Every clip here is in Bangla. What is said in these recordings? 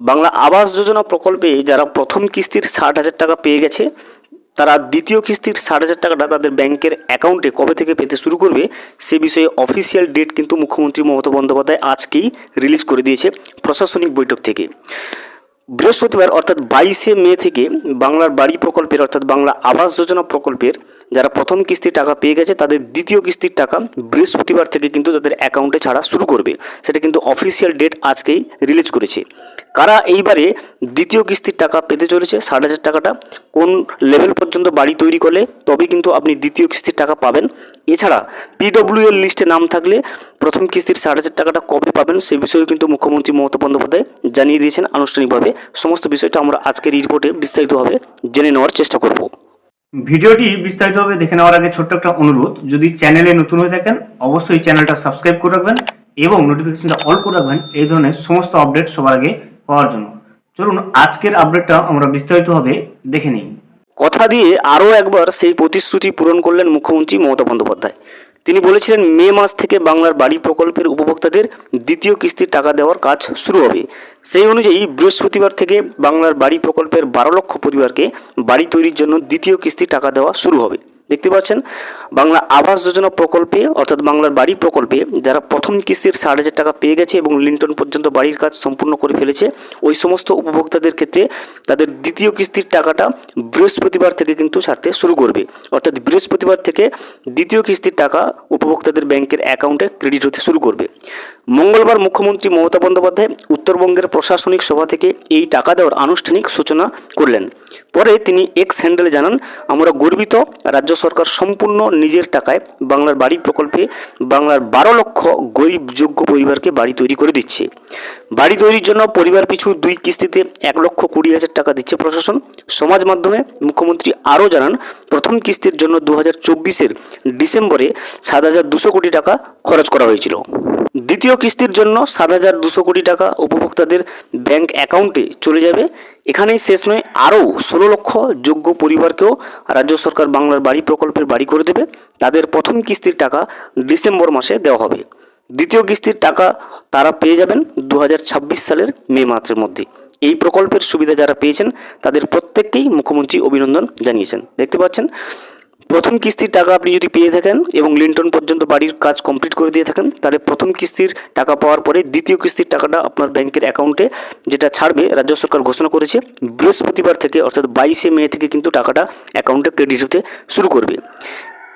বাংলা আবাস যোজনা প্রকল্পে যারা প্রথম কিস্তির ষাট হাজার টাকা পেয়ে গেছে, তারা দ্বিতীয় কিস্তির ষাট হাজার টাকাটা তাদের ব্যাংকের অ্যাকাউন্টে কবে থেকে পেতে শুরু করবে, সে বিষয়ে অফিসিয়াল ডেট কিন্তু মুখ্যমন্ত্রী মমতা বন্দ্যোপাধ্যায় আজকেই রিলিজ করে দিয়েছে প্রশাসনিক বৈঠক থেকে। বৃহস্পতিবার, অর্থাৎ বাইশে মে থেকে বাংলার বাড়ি প্রকল্পের, অর্থাৎ বাংলা আবাস যোজনা প্রকল্পের যারা প্রথম কিস্তির টাকা পেয়ে গেছে, তাদের দ্বিতীয় কিস্তির টাকা বৃহস্পতিবার থেকে কিন্তু তাদের অ্যাকাউন্টে ছাড়া শুরু করবে। সেটা কিন্তু অফিসিয়াল ডেট আজকেই রিলিজ করেছে। কারা এইবারে দ্বিতীয় কিস্তির টাকা পেতে চলেছে, ষাট হাজার টাকাটা, কোন লেভেল পর্যন্ত বাড়ি তৈরি করলে তবে কিন্তু আপনি দ্বিতীয় কিস্তির টাকা পাবেন। এছাড়া পিডব্লিউ এর লিস্টে নাম থাকলে প্রথম কিস্তির ষাট হাজার টাকাটা কবে পাবেন সে বিষয়েও কিন্তু মুখ্যমন্ত্রী মমতা বন্দ্যোপাধ্যায় জানিয়ে দিয়েছেন আনুষ্ঠানিকভাবে। সমস্ত বিষয়টা আমরা আজকের রিপোর্টে বিস্তারিতভাবে জেনে নেওয়ার চেষ্টা করব। ভিডিওটি বিস্তারিতভাবে দেখে নেওয়ার আগে ছোট্ট একটা অনুরোধ, যদি চ্যানেলে নতুন হয়ে থাকেন, অবশ্যই চ্যানেলটা সাবস্ক্রাইব করে রাখবেন এবং নোটিফিকেশনটা অল করে রাখবেন, এই ধরনের সমস্ত আপডেট সবার আগে পাওয়ার জন্য। চলুন, আজকের আপডেটটা আমরা বিস্তারিতভাবে দেখে নিই। কথা দিয়ে আরও একবার সেই প্রতিশ্রুতি পূরণ করলেন মুখ্যমন্ত্রী মমতা বন্দ্যোপাধ্যায়। তিনি বলেছিলেন, মে মাস থেকে বাংলার বাড়ি প্রকল্পের উপভোক্তাদের দ্বিতীয় কিস্তির টাকা দেওয়ার কাজ শুরু হবে। সেই অনুযায়ী বৃহস্পতিবার থেকে বাংলার বাড়ি প্রকল্পের বারো লক্ষ পরিবারকে বাড়ি তৈরির জন্য দ্বিতীয় কিস্তির টাকা দেওয়া শুরু হবে। দেখতে পাচ্ছেন? বাংলা আবাস যোজনা প্রকল্পে, অর্থাৎ বাংলার বাড়ি প্রকল্পে, যারা প্রথম কিস্তির ষাট হাজার টাকা পেয়ে গেছে এবং লিন্টন পর্যন্ত বাড়ির কাজ সম্পূর্ণ করে ফেলেছে, ওই সমস্ত উপভোক্তাদের ক্ষেত্রে তাদের দ্বিতীয় কিস্তির টাকাটা বৃহস্পতিবার থেকে কিন্তু ছাড়তে শুরু করবে। অর্থাৎ বৃহস্পতিবার থেকে দ্বিতীয় কিস্তির টাকা উপভোক্তাদের ব্যাংকের অ্যাকাউন্টে ক্রেডিট হতে শুরু করবে। মঙ্গলবার মুখ্যমন্ত্রী মমতা বন্দ্যোপাধ্যায় উত্তরবঙ্গের প্রশাসনিক সভা থেকে এই টাকা দেওয়ার আনুষ্ঠানিক সূচনা করলেন। পরে তিনি এক্স হ্যান্ডেলে জানান, আমরা গর্বিত, রাজ্য সরকার সম্পূর্ণ নিজের টাকায় বাংলার বাড়ি প্রকল্পে বাংলার বারো লক্ষ গরিব যোগ্য পরিবারকে বাড়ি তৈরি করে দিচ্ছে। বাড়ি তৈরির জন্য পরিবার পিছু দুই কিস্তিতে এক লক্ষ কুড়ি হাজার টাকা দিচ্ছে প্রশাসন। সমাজ মাধ্যমে মুখ্যমন্ত্রী আরও জানান, প্রথম কিস্তির জন্য দু হাজার চব্বিশের ডিসেম্বরে সাত হাজার দুশো কোটি টাকা খরচ করা হয়েছিল। দ্বিতীয় কিস্তির জন্য সাত হাজার দুশো কোটি টাকা উপভোক্তাদের ব্যাংক অ্যাকাউন্টে চলে যাবে। এখানেই শেষ নয়, আরও ষোলো লক্ষ যোগ্য পরিবারকেও রাজ্য সরকার বাংলার বাড়ি প্রকল্পের বাড়ি করে দেবে। তাদের প্রথম কিস্তির টাকা ডিসেম্বর মাসে দেওয়া হবে। দ্বিতীয় কিস্তির টাকা তারা পেয়ে যাবেন দু হাজার ছাব্বিশ সালের মে মাসের মধ্যে। এই প্রকল্পের সুবিধা যারা পেয়েছেন, তাদের প্রত্যেককেই মুখ্যমন্ত্রী অভিনন্দন জানিয়েছেন। দেখতে পাচ্ছেন প্রথম কিস্তির টাকা আপনি যদি পেয়ে থাকেন এবং লিন্টন পর্যন্ত বাড়ির কাজ কমপ্লিট করে দিয়ে থাকেন, তাহলে প্রথম কিস্তির টাকা পাওয়ার পরে দ্বিতীয় কিস্তির টাকাটা আপনার ব্যাংকের অ্যাকাউন্টে, যেটা ছাড়বে, রাজ্য সরকার ঘোষণা করেছে, বৃহস্পতিবার থেকে, অর্থাৎ বাইশে মে থেকে কিন্তু টাকাটা অ্যাকাউন্টে ক্রেডিট হতে শুরু করবে।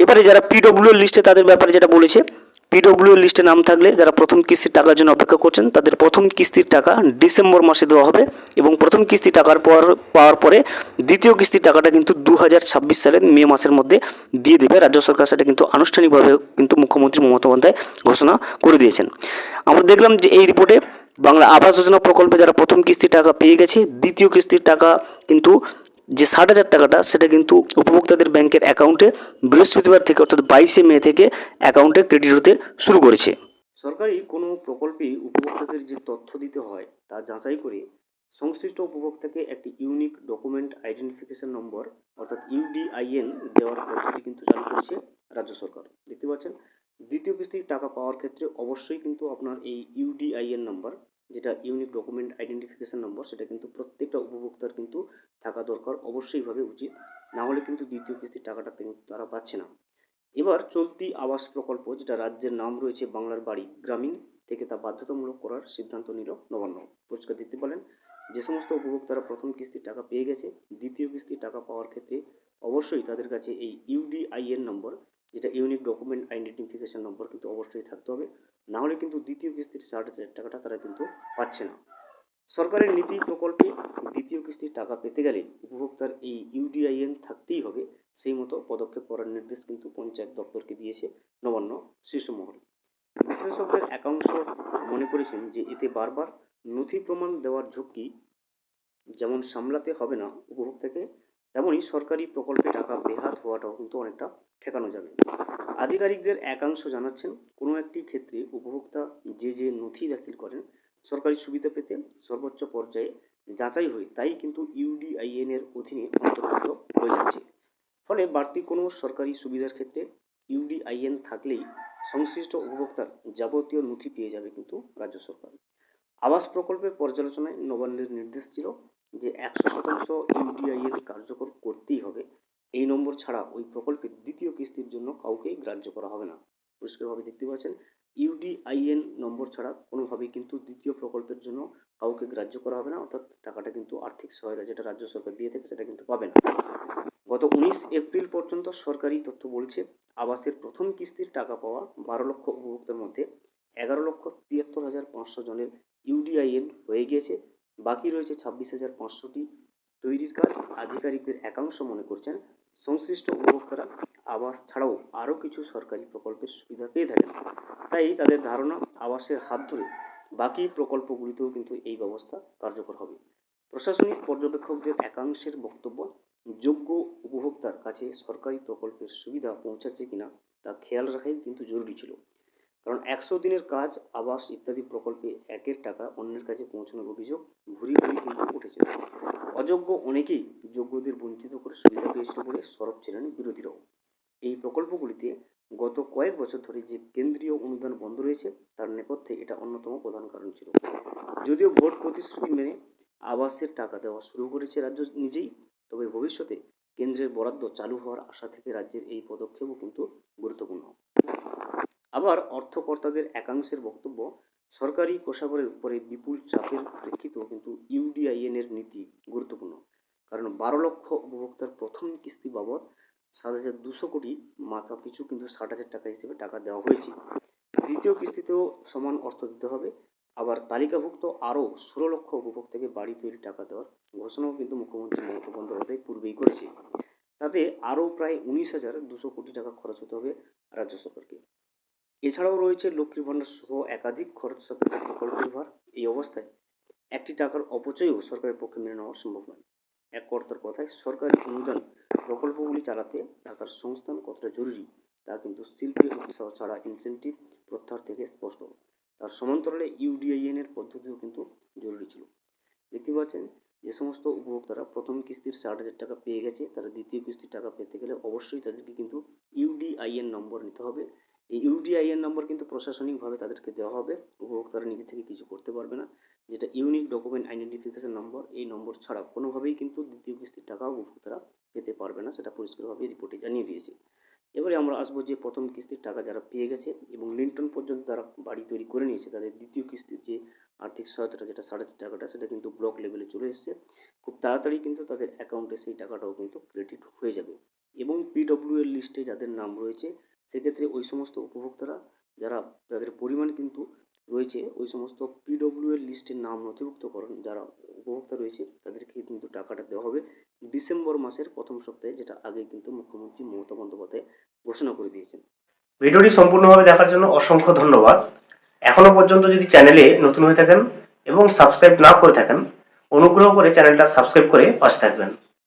এবারে যারা পিডব্লিউ লিস্টে তাদের ব্যাপারে যেটা বলেছে পিডব্লিউ লিস্টে নাম থাকলে যারা প্রথম কিস্তির টাকার জন্য অপেক্ষা করছেন, তাদের প্রথম কিস্তির টাকা ডিসেম্বর মাসে দেওয়া হবে এবং প্রথম কিস্তি টাকার পর, পাওয়ার পরে দ্বিতীয় কিস্তির টাকাটা কিন্তু দু হাজার ছাব্বিশ সালের মে মাসের মধ্যে দিয়ে দেবে। রাজ্য সরকার সেটা কিন্তু আনুষ্ঠানিকভাবে কিন্তু মুখ্যমন্ত্রী মমতা বন্দ্যোপাধ্যায় ঘোষণা করে দিয়েছেন। আমরা দেখলাম যে এই রিপোর্টে বাংলা আবাস যোজনা প্রকল্পে যারা প্রথম কিস্তির টাকা পেয়ে গেছে, দ্বিতীয় কিস্তির টাকা কিন্তু যে ষাট হাজার টাকাটা, সেটা কিন্তু উপভোক্তাদের ব্যাংকের অ্যাকাউন্টে বৃহস্পতিবার থেকে, অর্থাৎ বাইশে মে থেকে অ্যাকাউন্টে ক্রেডিট হতে শুরু করেছে। সরকারি কোনো প্রকল্পে উপভোক্তাদের যে তথ্য দিতে হয়, তা যাচাই করে সংশ্লিষ্ট উপভোক্তাকে একটি ইউনিক ডকুমেন্ট আইডেন্টিফিকেশন নম্বর, অর্থাৎ ইউডিআইএন, দেওয়ার পদ্ধতি কিন্তু চালু করেছে রাজ্য সরকার। দেখতে পাচ্ছেন, দ্বিতীয় কিস্তির টাকা পাওয়ার ক্ষেত্রে অবশ্যই কিন্তু আপনার এই ইউডিআইএন নাম্বার যেটা ইউনিক ডকুমেন্ট আইডেন্টিফিকেশন নম্বর সেটা কিন্তু প্রত্যেকটা উপভোক্তার কিন্তু থাকা দরকার, অবশ্যইভাবে উচিত। না হলে কিন্তু দ্বিতীয় কিস্তির টাকাটা কিন্তু তারা পাচ্ছে না। এবার চলতি আবাস প্রকল্প, যেটা রাজ্যের নাম রয়েছে বাংলার বাড়ি, গ্রামীণ থেকে তা বাধ্যতামূলক করার সিদ্ধান্ত নিল নবান্ন। পরিষ্কার দিতে বলেন যে সমস্ত উপভোক্তারা প্রথম কিস্তির টাকা পেয়ে গেছে, দ্বিতীয় কিস্তির টাকা পাওয়ার ক্ষেত্রে অবশ্যই তাদের কাছে এই ইউডিআইএন নম্বর যেটা ইউনিক ডকুমেন্ট আইডেন্টিফিকেশন নম্বর কিন্তু অবশ্যই থাকতে হবে। না হলে কিন্তু দ্বিতীয় কিস্তির ষাট হাজার টাকাটা তারা কিন্তু পাচ্ছে না। সরকারের নীতি প্রকল্পে দ্বিতীয় কিস্তির টাকা পেতে গেলে উপভোক্তার এই ইউডিআইএন থাকতেই হবে। সেই মতো পদক্ষেপ করার নির্দেশ কিন্তু পঞ্চায়েত দপ্তরকে দিয়েছে নবান্ন শীর্ষ মহল। বিশেষজ্ঞদের একাংশ মনে করেছেন যে এতে বারবার নথি প্রমাণ দেওয়ার ঝুঁকি যেমন সামলাতে হবে না উপভোক্তাকে তেমনই সরকারি প্রকল্পে টাকা বেহাত হওয়াটাও কিন্তু অনেকটা ঠেকানো যাবে। আধিকারিকদের একাংশ জানাচ্ছেন, কোনো একটি ক্ষেত্রে উপভোক্তা যে যে নথি দাখিল করেন, সরকারি সুবিধা পেতে সর্বোচ্চ পর্যায়ে যাচাই হয়, তাই কিন্তু ইউডিআইএন এর অধীনে অন্তর্ভুক্ত হয়ে যাচ্ছে। ফলে বাড়তি কোনো সরকারি সুবিধার ক্ষেত্রে ইউডিআইএন থাকলেই সংশ্লিষ্ট উপভোক্তার যাবতীয় নথি পেয়ে যাবে কিন্তু রাজ্য সরকার। আবাস প্রকল্পের পর্যালোচনায় নবান্নের নির্দেশ ছিল যে একশো শতাংশ ইউডিআইএন কার্যকর করতেই হবে। এই নম্বর ছাড়া ওই প্রকল্পের দ্বিতীয় কিস্তির জন্য কাউকেই গ্রাহ্য করা হবে না। পরিষ্কারভাবে দেখতে পাচ্ছেন, ইউডিআইএন নম্বর ছাড়া কোনোভাবেই কিন্তু দ্বিতীয় প্রকল্পের জন্য কাউকে গ্রাহ্য করা হবে না, অর্থাৎ টাকাটা কিন্তু আর্থিক সহায়তা যেটা রাজ্য সরকার দিয়ে থাকে সেটা কিন্তু পাবে না। গত উনিশ এপ্রিল পর্যন্ত সরকারি তথ্য বলছে, আবাসের প্রথম কিস্তির টাকা পাওয়া বারো লক্ষ উপভোক্তার মধ্যে এগারো লক্ষ তিয়াত্তর হাজার পাঁচশো জনের ইউডিআইএন হয়ে গিয়েছে। বাকি রয়েছে ছাব্বিশ হাজার পাঁচশোটি তৈরির কাজ। আধিকারিকদের একাংশ মনে করছেন সংশ্লিষ্ট উপভোক্তারা আবাস ছাড়াও আরও কিছু সরকারি প্রকল্পের সুবিধা পেয়ে থাকেন। তাই তাদের ধারণা, আবাসের হাত ধরে বাকি প্রকল্পগুলিতেও কিন্তু এই ব্যবস্থা কার্যকর হবে। প্রশাসনিক পর্যবেক্ষকদের একাংশের বক্তব্য, যোগ্য উপভোক্তার কাছে সরকারি প্রকল্পের সুবিধা পৌঁছাচ্ছে কিনা তা খেয়াল রাখাই কিন্তু জরুরি ছিল। কারণ একশো দিনের কাজ, আবাস ইত্যাদি প্রকল্পে একের টাকা অন্যের কাছে পৌঁছানোর অভিযোগ ভুরি ভুরি কিন্তু উঠেছিল অযোগ্য অনেকেই যোগ্যদের বঞ্চিত করে সুবিধা পেয়েছিল বলে সরব ছিলেন বিরোধীরাও। এই প্রকল্পগুলিতে গত কয়েক বছর ধরে যে কেন্দ্রীয় অনুদান বন্ধ রয়েছে, তার নেপথ্যে এটা অন্যতম প্রধান কারণ ছিল। যদিও ভোট প্রতিশ্রুতি মেনে আবাসের টাকা দেওয়া শুরু করেছে রাজ্য নিজেই, তবে ভবিষ্যতে কেন্দ্রের বরাদ্দ চালু হওয়ার আশা থেকে রাজ্যের এই পদক্ষেপও কিন্তু গুরুত্বপূর্ণ। আবার অর্থকর্তাদের একাংশের বক্তব্য, সরকারি কোষাগারের উপরে বিপুল চাপের প্রেক্ষিতেও কিন্তু ইউডিআইএন এর নীতি গুরুত্বপূর্ণ। কারণ বারো লক্ষ উপভোক্তার প্রথম কিস্তি বাবদ সাত হাজার দুশো কোটি মাথা পিছু কিন্তু ষাট হাজার টাকা হিসেবে টাকা দেওয়া হয়েছে। দ্বিতীয় কিস্তিতেও সমান অর্থ দিতে হবে। আবার তালিকাভুক্ত আরও ষোলো লক্ষ উপভোক্তাকে বাড়ি তৈরি টাকা দেওয়ার ঘোষণাও কিন্তু মুখ্যমন্ত্রী মমতা বন্দ্যোপাধ্যায় পূর্বেই করেছে। তাতে আরও প্রায় উনিশ হাজার দুশো কোটি টাকা খরচ হতে হবে রাজ্য সরকারকে। এছাড়াও রয়েছে লক্ষ্মীর ভাণ্ডার সহ একাধিক খরচ সাপেক্ষ প্রকল্পের ভার। এই অবস্থায় একটি টাকার অপচয়ও সরকারের পক্ষে মেনে নেওয়া সম্ভব নয়। এক কর্তার কথায় সরকারি অনুদান প্রকল্পগুলি চালাতে টাকার সংস্থান কতটা জরুরি তা কিন্তু শিল্পী উৎসাহ ছাড়া ইনসেন্টিভ প্রত্যাহার থেকে স্পষ্ট। তার সমান্তরালে ইউডিআইএন এর পদ্ধতিও কিন্তু জরুরি ছিল। দেখতে পাচ্ছেন, যে সমস্ত উপভোক্তারা প্রথম কিস্তির ষাট হাজার টাকা পেয়ে গেছে, তারা দ্বিতীয় কিস্তির টাকা পেতে গেলে অবশ্যই তাদেরকে কিন্তু ইউডিআইএন নম্বর নিতে হবে। এই ইউডিআইএন নম্বর কিন্তু প্রশাসনিকভাবে তাদেরকে দেওয়া হবে। উপভোক্তারা নিজে থেকে কিছু করতে পারবে না। যেটা ইউনিক ডকুমেন্ট আইডেন্টিফিকেশন নম্বর এই নম্বর ছাড়া কোনোভাবেই কিন্তু দ্বিতীয় কিস্তির টাকা উপভোক্তারা পেতে পারবে না, সেটা পরিষ্কারভাবে রিপোর্টে জানিয়ে দিয়েছে। এবারে আমরা আসব যে প্রথম কিস্তির টাকা যারা পেয়ে গেছে এবং লিন্টন পর্যন্ত তারা বাড়ি তৈরি করে নিয়েছে, তাদের দ্বিতীয় কিস্তির যে আর্থিক সহায়তাটা, যেটা সাড়ে টাকাটা, সেটা কিন্তু ব্লক লেভেলে চলে এসেছে। খুব তাড়াতাড়ি কিন্তু তাদের অ্যাকাউন্টে সেই টাকাটাও কিন্তু ক্রেডিট হয়ে যাবে। এবং পিডব্লিউ এর লিস্টে যাদের নাম রয়েছে সেক্ষেত্রে ওই সমস্ত উপভোক্তারা যারা, যাদের পরিমাণ কিন্তু রয়েছে, ওই সমস্ত পিডব্লিউ এর লিস্টের নাম নথিভুক্তকরণ যারা উপভোক্তা রয়েছে, তাদেরকে কিন্তু টাকাটা দেওয়া হবে ডিসেম্বর মাসের প্রথম সপ্তাহে, যেটা আগে কিন্তু মুখ্যমন্ত্রী মমতা বন্দ্যোপাধ্যায় ঘোষণা করে দিয়েছেন। ভিডিওটি সম্পূর্ণভাবে দেখার জন্য অসংখ্য ধন্যবাদ। এখনও পর্যন্ত যদি চ্যানেলে নতুন হয়ে থাকেন এবং সাবস্ক্রাইব না করে থাকেন, অনুগ্রহ করে চ্যানেলটা সাবস্ক্রাইব করে পাশে থাকবেন।